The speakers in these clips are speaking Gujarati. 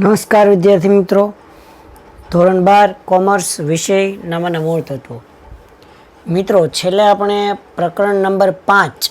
નમસ્કાર વિદ્યાર્થી મિત્રો. ધોરણ બાર, કોમર્સ વિષય નામાના મૂળ તત્વો. મિત્રો, છેલ્લે આપણે પ્રકરણ નંબર પાંચ.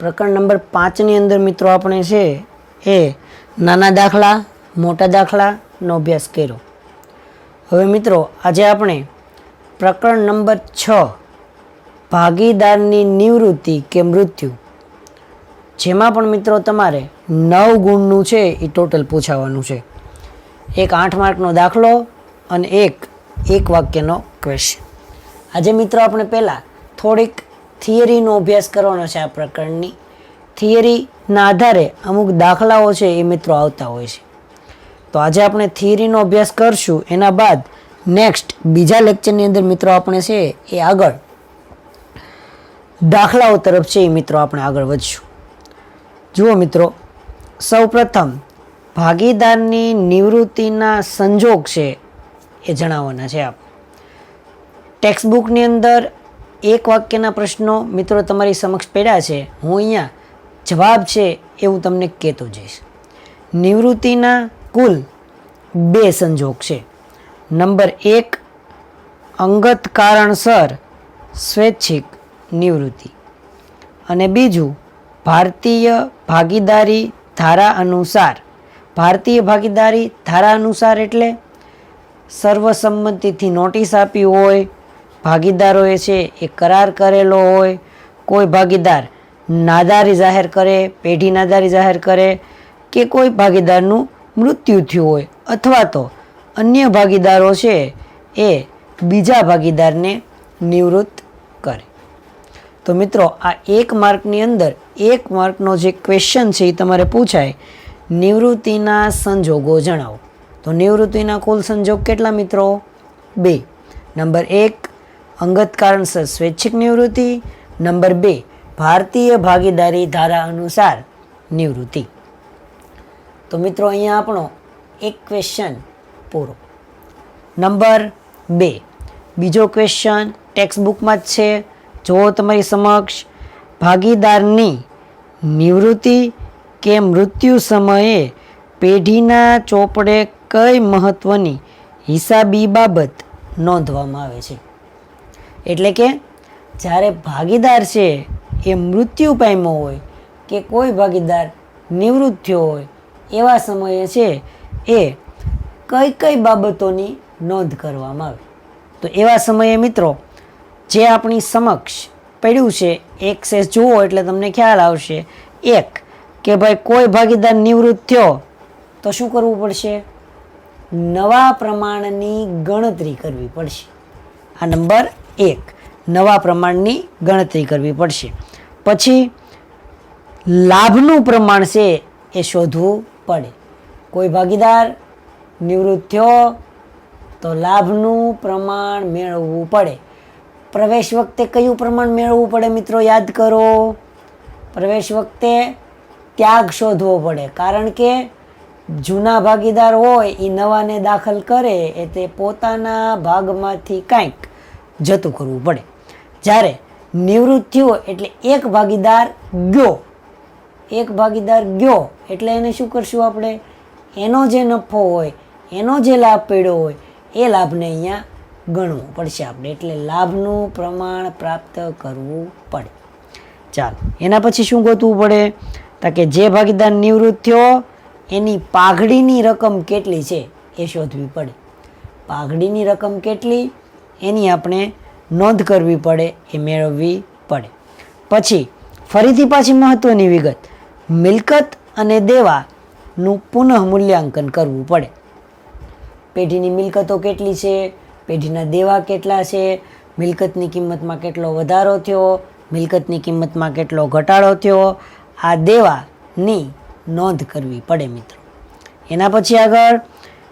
પ્રકરણ નંબર પાંચની અંદર મિત્રો આપણે છે એ નાના દાખલા, મોટા દાખલાનો અભ્યાસ કર્યો. હવે મિત્રો, આજે આપણે પ્રકરણ નંબર છ, ભાગીદારની નિવૃત્તિ કે મૃત્યુ જેમાં પણ મિત્રો તમારે નવ ગુણનું છે એ ટોટલ પૂછાવાનું છે. એક આઠ માર્કનો દાખલો અને એક એક વાક્યનો ક્વેશ્ચન આજે મિત્રો આપણે પહેલાં થોડીક થિયરીનો અભ્યાસ કરવાનો છે આ પ્રકરણની. થિયરીના આધારે અમુક દાખલાઓ છે એ મિત્રો આવતા હોય છે. તો આજે આપણે થિયરીનો અભ્યાસ કરશું, એના બાદ નેક્સ્ટ બીજા લેક્ચરની અંદર મિત્રો આપણે છે એ આગળ દાખલાઓ તરફ છે એ મિત્રો આપણે આગળ વધશું. જુઓ મિત્રો, સૌપ્રથમ ભાગીદારની નિવૃત્તિના સંજોગ છે એ જણાવવાના છે આપ. ટેક્સ્ટબુકની અંદર એક વાક્યના પ્રશ્નો મિત્રો તમારી સમક્ષ પડ્યા છે. હું અહીંયા જવાબ છે એ હું તમને કહેતો જઈશ. નિવૃત્તિના કુલ બે સંજોગ છે. નંબર એક, અંગત કારણસર સ્વૈચ્છિક નિવૃત્તિ. અને બીજું, ભારતીય ભાગીદારી ધારા અનુસાર. ભારતીય ભાગીદારી ધારા અનુસાર એટલે સર્વસંમતિથી નોટિસ આપી હોય, ભાગીદારોએ છે એ કરાર કરેલો હોય, કોઈ ભાગીદાર નાદારી જાહેર કરે, પેઢી નાદારી જાહેર કરે કે કોઈ ભાગીદારનું મૃત્યુ થયું હોય અથવા તો અન્ય ભાગીદારો છે એ બીજા ભાગીદારને નિવૃત્ત કરે. તો મિત્રો, આ એક માર્કની અંદર એક માર્કનો જે ક્વેશ્ચન છે એ તમારે પૂછાય. નિવૃત્તિના સંજોગો જણાવો. તો નિવૃત્તિના કુલ સંજોગ કેટલા મિત્રો? બે. નંબર એક, અંગત કારણસર સ્વૈચ્છિક નિવૃત્તિ. નંબર બે, ભારતીય ભાગીદારી ધારા અનુસાર નિવૃત્તિ. તો મિત્રો, અહીંયા આપણો એક ક્વેશ્ચન પૂરો. નંબર બે, બીજો ક્વેશ્ચન ટેક્સ્ટ બુકમાં જ છે. જો તમારી સમક્ષ ભાગીદારની નિવૃત્તિ કે મૃત્યુ સમયે પેઢીના ચોપડે કઈ મહત્વની હિસાબી બાબત નોંધવામાં આવે છે? એટલે કે જ્યારે ભાગીદાર છે, એ મૃત્યુ પામ્યો હોય કે કોઈ ભાગીદાર નિવૃત્ત થયો હોય, એવા સમયે છે, એ કઈ કઈ બાબતોની નોંધ કરવામાં આવે? તો એવા સમયે મિત્રો, જે આપણી સમક્ષ પડ્યું છે. એક સેસ જુઓ એટલે તમને ખ્યાલ આવશે. એક, કે ભાઈ કોઈ ભાગીદાર નિવૃત્ત થયો, તો શું કરવું પડશે? નવા પ્રમાણની ગણતરી કરવી પડશે. આ નંબર એક, નવા પ્રમાણની ગણતરી કરવી પડશે. પછી, લાભનું પ્રમાણ છે એ શોધવું પડે. કોઈ ભાગીદાર નિવૃત્ત થયો, તો લાભનું પ્રમાણ મેળવવું પડે. પ્રવેશ વખતે કયું પ્રમાણ મેળવવું પડે મિત્રો યાદ કરો. પ્રવેશ વખતે ત્યાગ શોધવો પડે. કારણ કે જૂના ભાગીદાર હોય એ નવાને દાખલ કરે, એ તે પોતાના ભાગમાંથી કાંઈક જતું કરવું પડે. જ્યારે નિવૃત્ત થયો એટલે એક ભાગીદાર ગયો. એક ભાગીદાર ગયો, એટલે એને શું કરશું આપણે? એનો જે નફો હોય, એનો જે લાભ પડ્યો હોય, એ લાભને અહીંયા ગણવું પડશે આપણે. એટલે લાભનું પ્રમાણ પ્રાપ્ત કરવું પડે. ચાલો, એના પછી શું ગોતવું પડે? તો કે જે ભાગીદાર નિવૃત્ત થયો, એની પાઘડીની રકમ કેટલી છે એ શોધવી પડે. પાઘડીની રકમ કેટલી? એની આપણે નોંધ કરવી પડે, એ મેળવવી પડે. પછી, ફરીથી પાછી મહત્વની વિગત. મિલકત અને દેવાનું પુનઃ મૂલ્યાંકન કરવું પડે. પેઢીની મિલકતો કેટલી છે? પેઢીના દેવા કેટલા છે? મિલકતની કિંમતમાં કેટલો વધારો થયો? મિલકતની કિંમતમાં કેટલો ઘટાડો થયો? આ દેવાની નોંધ કરવી પડે મિત્રો. એના પછી આગળ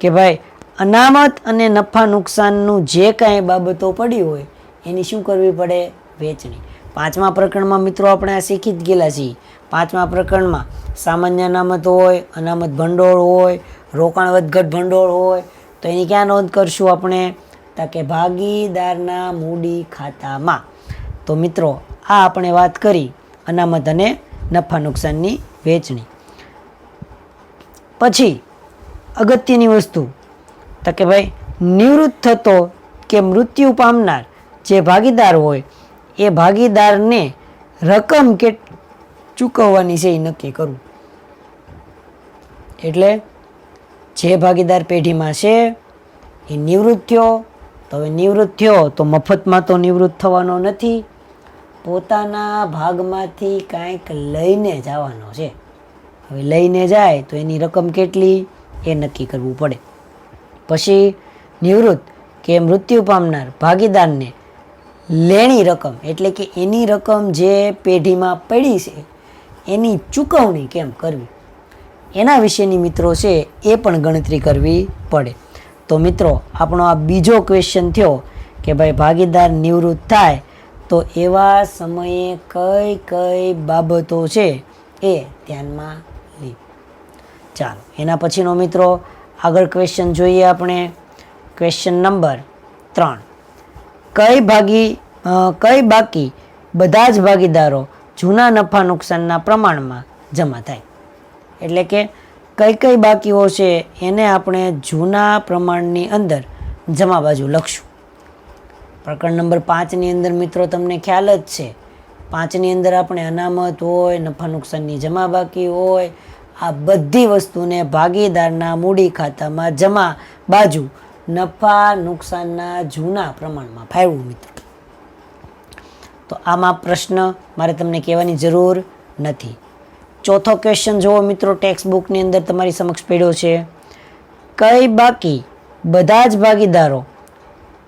કે ભાઈ, અનામત અને નફા નુકસાનનું જે કાંઈ બાબતો પડી હોય, એની શું કરવી પડે? વેચણી. પાંચમા પ્રકરણમાં મિત્રો આપણે આ શીખી જ ગયેલા છીએ. પાંચમા પ્રકરણમાં સામાન્ય અનામત હોય, અનામત ભંડોળ હોય રોકાણ વધઘટ ભંડોળ હોય, તો એની ક્યાં નોંધ કરશું આપણે? તો કે ભાગીદારના મૂડી ખાતામાં. તો મિત્રો, આ આપણે વાત કરી અનામત અને નફા નુકસાનની વેચણી. પછી, અગત્યની વસ્તુ. તો કે ભાઈ, નિવૃત્ત થતો કે મૃત્યુ પામનાર જે ભાગીદાર હોય, એ ભાગીદારને રકમ કે ચૂકવવાની છે એ નક્કી કરવું. એટલે, જે ભાગીદાર પેઢીમાં છે, એ નિવૃત્ત થયો તો હવે નિવૃત્ત થયો તો મફતમાં તો નિવૃત્ત થવાનો નથી. પોતાના ભાગમાંથી કાંઈક લઈને જવાનો છે. હવે લઈને જાય તો એની રકમ કેટલી? એ નક્કી કરવું પડે. પછી નિવૃત્ત કે મૃત્યુ પામનાર ભાગીદારને લેણી રકમ, એટલે કે એની રકમ જે પેઢીમાં પડી છે, એની ચૂકવણી કેમ કરવી? એના વિશેની મિત્રો છે એ પણ ગણતરી કરવી પડે. તો મિત્રો, આપણો આ બીજો ક્વેશ્ચન થયો કે ભાઈ ભાગીદાર નિવૃત્ત થાય તો એવા સમયે કઈ કઈ બાબતો છે એ ધ્યાનમાં લી. ચાલો, એના પછીનો મિત્રો, આગળ ક્વેશ્ચન જોઈએ આપણે. ક્વેશ્ચન નંબર ત્રણ. કઈ ભાગી કઈ બાકી બધા જ ભાગીદારો જૂના નફા નુકસાનના પ્રમાણમાં જમા થાય? એટલે કે કઈ કઈ બાકીઓ છે એને આપણે જૂના પ્રમાણની અંદર જમા બાજુ લખશું. પ્રકરણ નંબર પાંચની અંદર મિત્રો તમને ખ્યાલ જ છે. પાંચની અંદર આપણે અનામત હોય, નફા નુકસાનની જમા બાકી હોય, આ બધી વસ્તુને ભાગીદારના મૂડી ખાતામાં જમા બાજુ નફા નુકસાનના જૂના પ્રમાણમાં ફાળવું મિત્રો. તો આમાં પ્રશ્ન મારે તમને કહેવાની જરૂર નથી. ચોથો ક્વેશ્ચન જુઓ મિત્રો ટેક્સ્ટ બુકની અંદર તમારી સમક્ષ પડ્યો છે. કઈ બાકી? બધા જ ભાગીદારો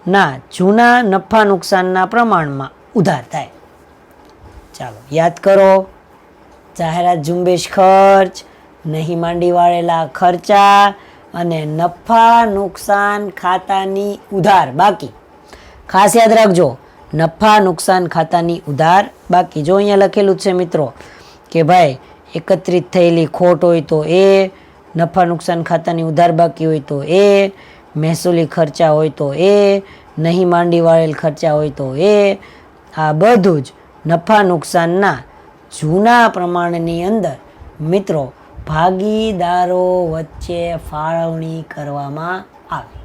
ના જૂના નફા નુકસાનના પ્રમાણમાં ઉધાર થાય. ચાલો, યાદ કરો, જાહેરાત ઝુંબેશ ખર્ચ, નહીં માંડી વાળેલા ખર્ચા અને નફા નુકસાન ખાતાની ઉધાર બાકી. ખાસ યાદ રાખજો, નફા નુકસાન ખાતાની ઉધાર બાકી. જો અહીંયા લખેલું છે મિત્રો કે ભાઈ એકત્રિત થયેલી ખોટ હોય તો એ, નફા નુકસાન ખાતાની ઉધાર બાકી હોય તો એ, મહેસૂલી ખર્ચા હોય તો એ, નહીં માંડી વાળેલ ખર્ચા હોય તો એ, આ બધું જ નફા નુકસાનના જૂના પ્રમાણની અંદર મિત્રો ભાગીદારો વચ્ચે ફાળવણી કરવામાં આવે.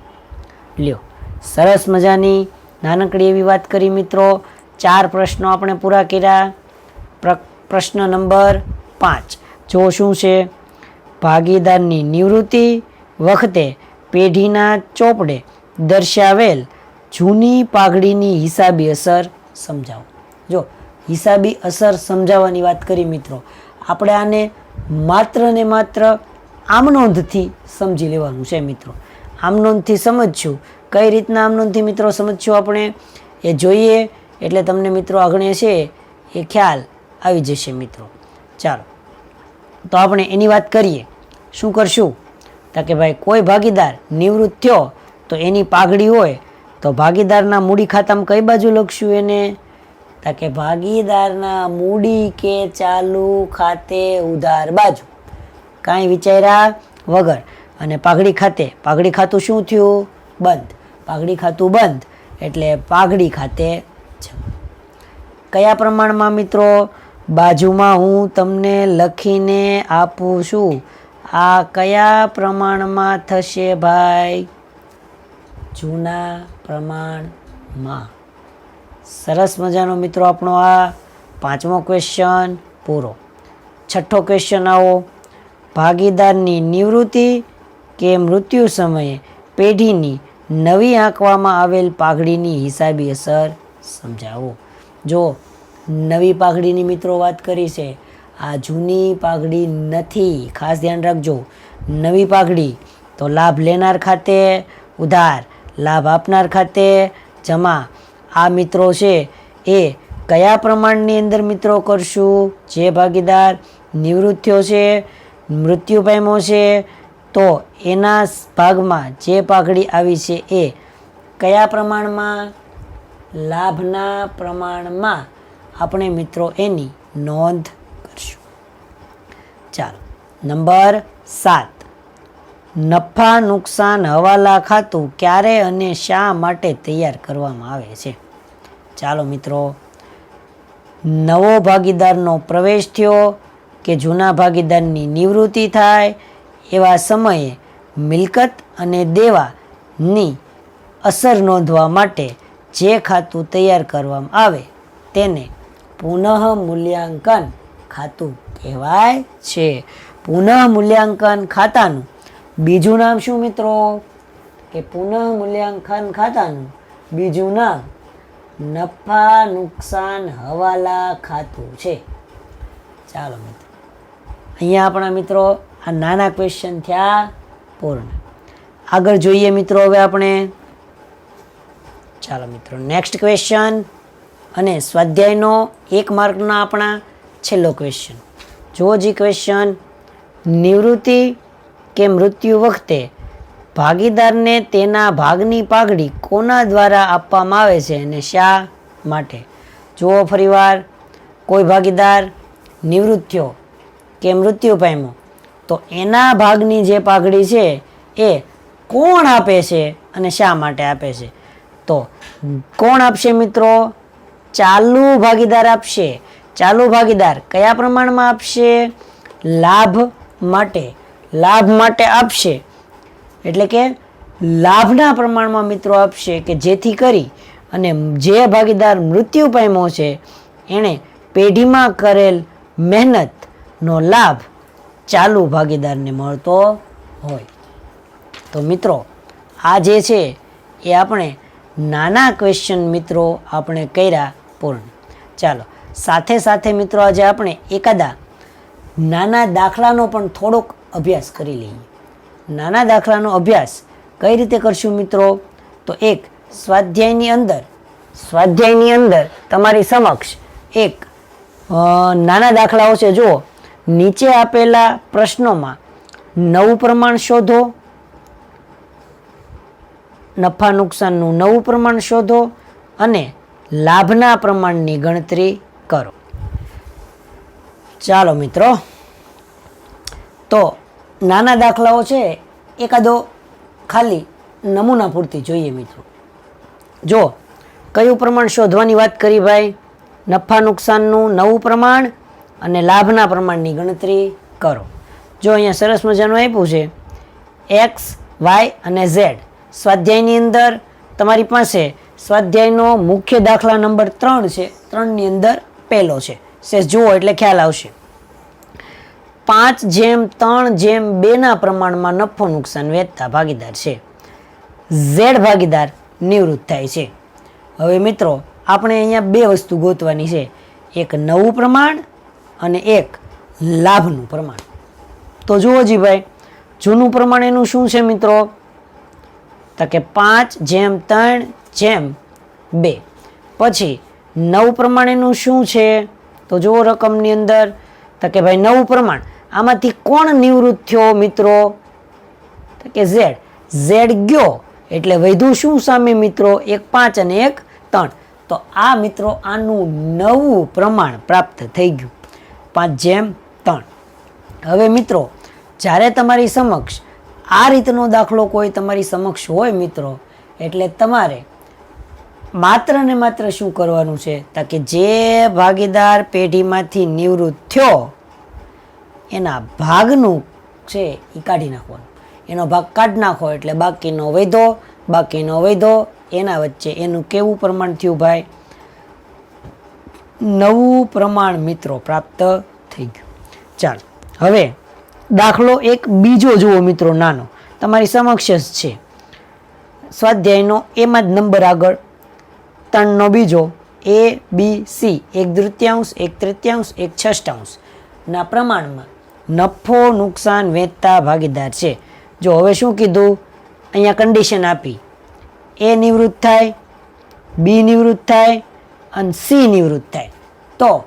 લ્યો, સરસ મજાની નાનકડી એવી વાત કરી મિત્રો. ચાર પ્રશ્નો આપણે પૂરા કર્યા. પ્ર- પ્રશ્ન નંબર પાંચ. જો શું છે? ભાગીદારની નિવૃત્તિ વખતે પેઢીના ચોપડે દર્શાવેલ જૂની પાઘડીની હિસાબી અસર સમજાવો. જો હિસાબી અસર સમજાવવાની વાત કરી મિત્રો, આપણે આને માત્ર ને માત્ર આમનોંધથી સમજી લેવાનું છે મિત્રો. આમનોંધથી સમજશું. કઈ રીતના આમનોંધથી મિત્રો સમજશું આપણે? એ જોઈએ. એટલે તમને મિત્રો આગળ છે એ ખ્યાલ આવી જશે મિત્રો. ચાલો. તો આપણે એની વાત કરીએ. શું કરશું? તો કે ભાઈ, કોઈ ભાગીદાર નિવૃત્ત થયો તો એની પાઘડી હોય તો ભાગીદારના મૂડી ખાતામાં કઈ બાજુ લખશું એને? તો કે ભાગીદારના મૂડી કે ચાલુ ખાતે ઉધાર બાજુ. કાંઈ વિચાર્યા વગર. અને પાઘડી ખાતે, પાઘડી ખાતું શું થયું? બંધ. પાઘડી ખાતું બંધ એટલે પાઘડી ખાતે કયા પ્રમાણમાં મિત્રો? બાજુમાં હું તમને લખીને આપું છું. આ કયા પ્રમાણમાં થશે ભાઈ? જૂના પ્રમાણમાં. સરસ મજાનો મિત્રો આપણો આ પાંચમો ક્વેશ્ચન પૂરો. છઠ્ઠો ક્વેશ્ચન આવો. ભાગીદારની નિવૃત્તિ કે મૃત્યુ સમયે પેઢીની નવી આંકવામાં આવેલ પાઘડીની હિસાબી અસર સમજાવો. જો નવી પાઘડીની મિત્રો વાત કરી છે. આ જૂની પાઘડી નથી. ખાસ ધ્યાન રાખજો. નવી પાઘડી તો લાભ લેનાર ખાતે ઉધાર, લાભ આપનાર ખાતે જમા. આ મિત્રો છે એ કયા પ્રમાણની અંદર મિત્રો કરશું? જે ભાગીદાર નિવૃત્ત થયો છે, મૃત્યુ પામ્યો છે, તો એના ભાગમાં જે પાઘડી આવી છે એ કયા પ્રમાણમાં? લાભના પ્રમાણમાં આપણે મિત્રો એની નોંધ કરશું. ચાલો, નંબર સાત. નફા નુકસાન હવાલા ખાતું ક્યારે અને શા માટે તૈયાર કરવામાં આવે છે? ચાલો મિત્રો, નવો ભાગીદારનો પ્રવેશ થયો કે જૂના ભાગીદારની નિવૃત્તિ થાય એવા સમયે મિલકત અને દેવાની અસર નોંધવા માટે જે ખાતું તૈયાર કરવામાં આવે તેને પુનઃ મૂલ્યાંકન ખાતું કહેવાય છે. પુનઃ મૂલ્યાંકન ખાતાનું બીજું નામ શું મિત્રો? કે પુનઃ મૂલ્યાંકન ખાતાનું બીજું નામ નફા નુકસાન હવાલા ખાતું છે. ચાલો મિત્રો, અહીંયા આપણા મિત્રો આ નાના ક્વેશ્ચન થયા પૂર્ણ. આગળ જોઈએ મિત્રો હવે આપણે. ચાલો મિત્રો નેક્સ્ટ ક્વેશ્ચન અને સ્વાધ્યાયનો એક માર્કના આપણા છેલ્લો ક્વેશ્ચન જુઓ જી ક્વેશ્ચન નિવૃત્તિ કે મૃત્યુ વખતે ભાગીદારને તેના ભાગની પાઘડી કોના દ્વારા આપવામાં આવે છે અને શા માટે? જુઓ ફરીવાર, કોઈ ભાગીદાર નિવૃત્ત થયો કે મૃત્યુ પામ્યો, તો એના ભાગની જે પાઘડી છે એ કોણ આપે છે અને શા માટે આપે છે? તો કોણ આપશે મિત્રો? ચાલુ ભાગીદાર આપશે. ચાલુ ભાગીદાર કયા પ્રમાણમાં આપશે? લાભ માટે. લાભ માટે આપશે. એટલે કે લાભના પ્રમાણમાં મિત્રો આપશે કે જેથી કરી અને જે ભાગીદાર મૃત્યુ પામ્યો છે, એણે પેઢીમાં કરેલ મહેનતનો લાભ ચાલુ ભાગીદારને મળતો હોય. તો મિત્રો, આ જે છે, એ આપણે નાના ક્વેશ્ચન મિત્રો આપણે કર્યા પૂર્ણ. ચાલો, સાથે સાથે મિત્રો આજે આપણે એકાદા નાના દાખલાનો પણ થોડોક અભ્યાસ કરી લઈએ. નાના દાખલાનો અભ્યાસ કઈ રીતે કરશું મિત્રો? તો એક, સ્વાધ્યાયની અંદર સ્વાધ્યાયની અંદર તમારી સમક્ષ એક નાના દાખલાઓ છે. જુઓ, નીચે આપેલા પ્રશ્નોમાં નવું પ્રમાણ શોધો નફા નુકસાનનું નવું પ્રમાણ શોધો અને લાભના પ્રમાણની ગણતરી કરો. ચાલો મિત્રો. તો નાના દાખલાઓ છે. એકાદો ખાલી નમૂના પૂરતી જોઈએ મિત્રો. જો, કયું પ્રમાણ શોધવાની વાત કરી ભાઈ? નફા નુકસાનનું નવું પ્રમાણ અને લાભના પ્રમાણની ગણતરી કરો. જો અહીંયા સરસ મજાનું આપ્યું છે. એક્સ, વાય અને ઝેડ. સ્વાધ્યાયની અંદર તમારી પાસે સ્વાધ્યાયનો મુખ્ય દાખલા નંબર ત્રણ છે. ત્રણની અંદર પહેલો છે. સેસ જુઓ એટલે ખ્યાલ આવશે. પાંચ જેમ ત્રણ જેમ બેના પ્રમાણમાં નફો નુકસાન વેચતા ભાગીદાર છે. ઝેડ ભાગીદાર નિવૃત્ત થાય છે. હવે મિત્રો, આપણે અહીંયા બે વસ્તુ ગોતવાની છે. એક નવું પ્રમાણ અને એક લાભનું પ્રમાણ. તો જુઓ જી ભાઈ જૂનું પ્રમાણ એનું શું છે મિત્રો? તો કે પાંચ, જેમ, ત્રણ, જેમ, બે. પછી નવ પ્રમાણેનું શું છે? તો જુઓ રકમની અંદર, તો કે ભાઈ નવું પ્રમાણ. આમાંથી કોણ નિવૃત્ત થયો મિત્રો? તો કે ઝેડ. ઝેડ ગયો, એટલે વધુ શું સામે મિત્રો? એક પાંચ અને એક ત્રણ. તો આ મિત્રો આનું નવું પ્રમાણ પ્રાપ્ત થઈ ગયું. પાંચ, જેમ, ત્રણ. હવે મિત્રો, જ્યારે તમારી સમક્ષ આ રીતનો દાખલો કોઈ તમારી સમક્ષ હોય મિત્રો, એટલે તમારે માત્ર ને માત્ર શું કરવાનું છે? તો કે જે ભાગીદાર પેઢીમાંથી નિવૃત્ત થયો, એના ભાગનું છે એ કાઢી નાખવાનું. એનો ભાગ કાઢી નાખો એટલે બાકીનો વૈધો બાકીનો વૈધો, એના વચ્ચે એનું કેવું પ્રમાણ થયું ભાઈ? નવું પ્રમાણ મિત્રો પ્રાપ્ત થઈ ગયું. ચાલો, હવે દાખલો એક, બીજો જુઓ મિત્રો, નાનો. તમારી સમક્ષ જ છે. સ્વાધ્યાયનો એમાં જ નંબર આગળ. ત્રણનો બીજો એ બી સી એક તૃતીયાંશ એક તૃતીયાંશ, એક છષ્ટાંશ. ના પ્રમાણમાં નફો નુકસાન વેચતા ભાગીદાર છે. જો હવે શું કીધું? અહીંયા કન્ડિશન આપી. એ નિવૃત્ત થાય બી નિવૃત્ત થાય, અને સી નિવૃત્ત થાય. તો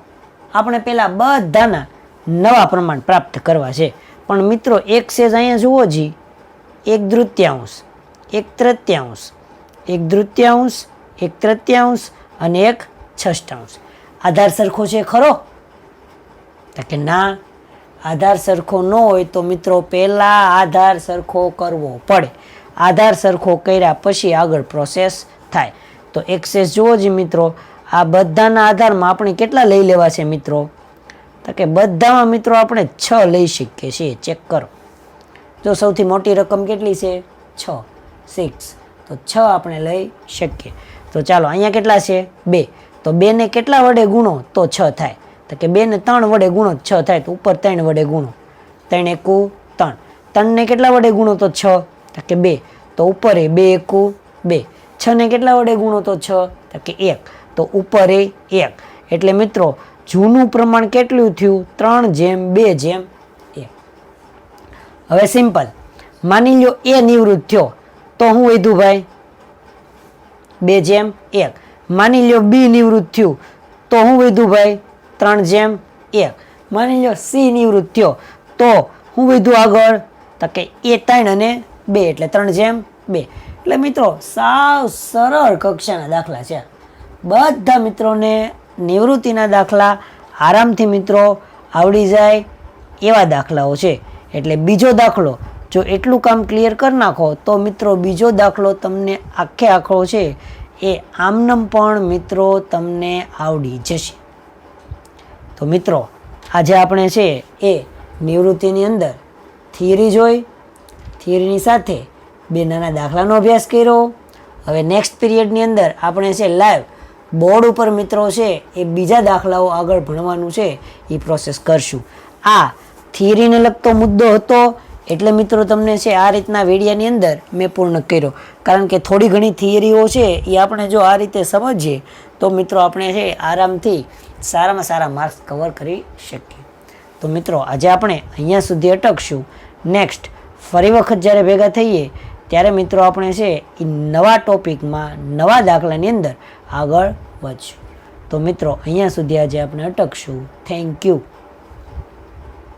આપણે પહેલાં બધાના નવા પ્રમાણ પ્રાપ્ત કરવા છે. પણ મિત્રો, એક સેજ અહીંયા જુઓ જી. એક દૃત્યાંશ એક તૃત્યાંશ એક દૃત્યાંશ એક તૃત્યાંશ અને એક છષ્ટાંશ. આધાર સરખો છે ખરો? તો કે ના, આધાર સરખો ન હોય તો મિત્રો પહેલાં આધાર સરખો કરવો પડે. આધાર સરખો કર્યા પછી આગળ પ્રોસેસ થાય. તો એક્સેસ જુઓ જ મિત્રો, આ બધાના આધારમાં આપણે કેટલા લઈ લેવા છે મિત્રો? તો કે બધામાં મિત્રો આપણે છ લઈ શકીએ છીએ. ચેક કરો. જો સૌથી મોટી રકમ કેટલી છે? છ. સિક્સ તો છ આપણે લઈ શકીએ. તો ચાલો, અહીંયા કેટલા છે? બે. તો બેને કેટલા વડે ગુણો? તો છ થાય. તો કે બેને ત્રણ વડે ગુણો, છ થાય. તો ઉપર ત્રણ વડે ગુણો. ત્રણ એકુ ત્રણ. ત્રણને કેટલા વડે ગુણો? તો છ. તો કે બે. તો ઉપર એ બે એકુ બે. છને કેટલા વડે ગુણો? તો છ. તો કે એક. તો ઉપર એ એક. એટલે મિત્રો જૂનું પ્રમાણ કેટલું થયું? ત્રણ જેમ, બે જેમ, એક. હવે સિમ્પલ માની લ્યો એ નિવૃત્ત થયો. તો હું વધ્યું ભાઈ? બે જેમ, એક. માની લ્યો બી નિવૃત્ત થયું. તો હું વધ્યું ભાઈ? ત્રણ જેમ, એક. માની લો સી નિવૃત્ત થયો. તો હું વધ્યું આગળ? તો કે એ ત્રણ અને બે, એટલે ત્રણ જેમ, બે. એટલે મિત્રો, સાવ સરળ કક્ષાના દાખલા છે. બધા મિત્રોને નિવૃત્તિના દાખલા આરામથી મિત્રો આવડી જાય એવા દાખલાઓ છે. એટલે બીજો દાખલો, જો એટલું કામ ક્લિયર કરી નાખો, તો મિત્રો બીજો દાખલો તમને આખે આખો છે. એ આમનમ પણ મિત્રો તમને આવડી જશે. તો મિત્રો, આજે આપણે છે એ નિવૃત્તિની અંદર થિયરી જોઈ. થિયરીની સાથે બે નાના દાખલાનો અભ્યાસ કર્યો. હવે નેક્સ્ટ પીરિયડની અંદર આપણે છે લાઈવ બોર્ડ ઉપર મિત્રો છે, એ બીજા દાખલાઓ આગળ ભણવાનું છે, એ પ્રોસેસ કરશું. આ થિયરીને લગતો મુદ્દો હતો, એટલે મિત્રો તમને છે, આ રીતના વેડિયાની અંદર મેં પૂર્ણ કર્યો. કારણ કે થોડી ઘણી થિયરીઓ છે, એ આપણે જો આ રીતે સમજીએ, તો મિત્રો આપણે છે, આરામથી સારામાં સારા માર્ક્સ કવર કરી શકીએ. તો મિત્રો, આજે આપણે અહીંયા સુધી અટકશું. નેક્સ્ટ ફરી વખત જ્યારે ભેગા થઈએ, ત્યારે મિત્રો આપણે છે, એ નવા ટોપિકમાં નવા દાખલાની અંદર આગળ વધશું. તો મિત્રો અહીંયા સુધી આજે આપણે અટકશું. Thank you